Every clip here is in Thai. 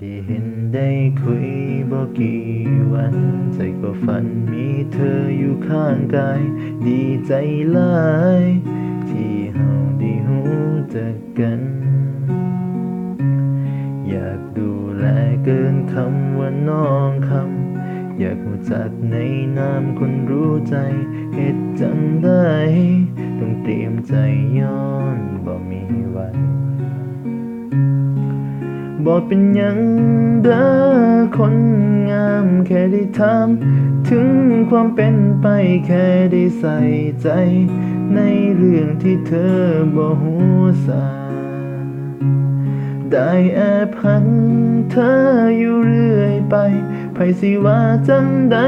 ได้เห็นได้คุยบอกกี่วันใจก็ฝันมีเธออยู่ข้างกาย ดีใจหลาย ที่เฮาได้หูจักกัน อยากดูแลเกินคำว่าน้องคำ อยากรู้จักในนามคนรู้ใจเหตุจังได้ ต้องเตรียมใจย้อนบ่มีวัน บอกเป็นยังเด้อคนงามแค่ได้ถามถึงความเป็นไปแค่ได้ใส่ใจ ในเรื่องที่เธอบ่หูสาได้แอบหันเธออยู่เรื่อยไปไผสิว่าจังใด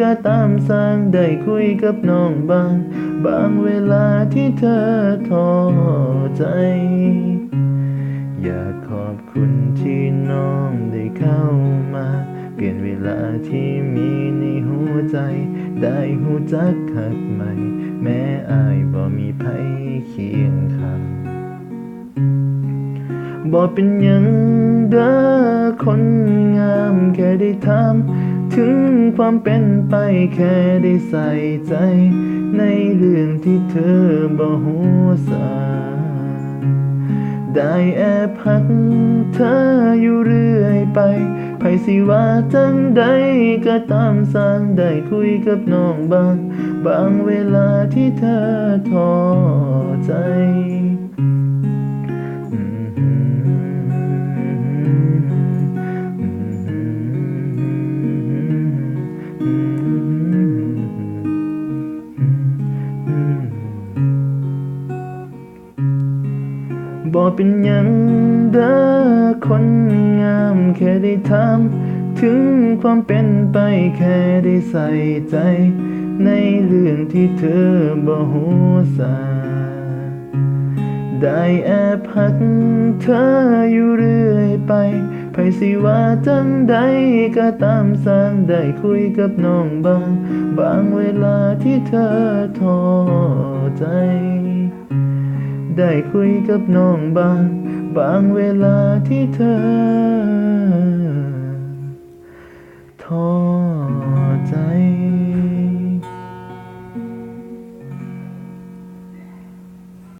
ก็ตามสร้างได้คุยกับน้องบาง บางเวลาที่เธอท้อใจ อยากขอบคุณที่น้องได้เข้ามา เปลี่ยนเวลาที่มีในหัวใจ ได้หูจักหักใหม่ แม้อายบ่มีไผเคียงข้างบอกเป็นหยังเด้อคนงามแค่ได้ถามถึงความเป็นไปแค่ได้ใส่ใจ ในเรื่องที่เธอบ่หูสา ได้แอบพักเธออยู่เรื่อยไปไผสิว่าจังใดก็ตามสร้างได้คุยกับน้องบาง บางเวลาที่เธอท้อใจ บอกเป็นยังเด้อคนงามแค่ได้ถามถึงความเป็นไปแค่ได้ใส่ใจ ในเรื่องที่เธอบ่หูสา ได้แอบหักเธออยู่เรื่อยไปไผสิว่าจังใดก็ตามสร้างได้คุยกับน้องบาง บางเวลาที่เธอท้อใจ ได้คุยกับน้องบาง บางเวลาที่เธอท้อ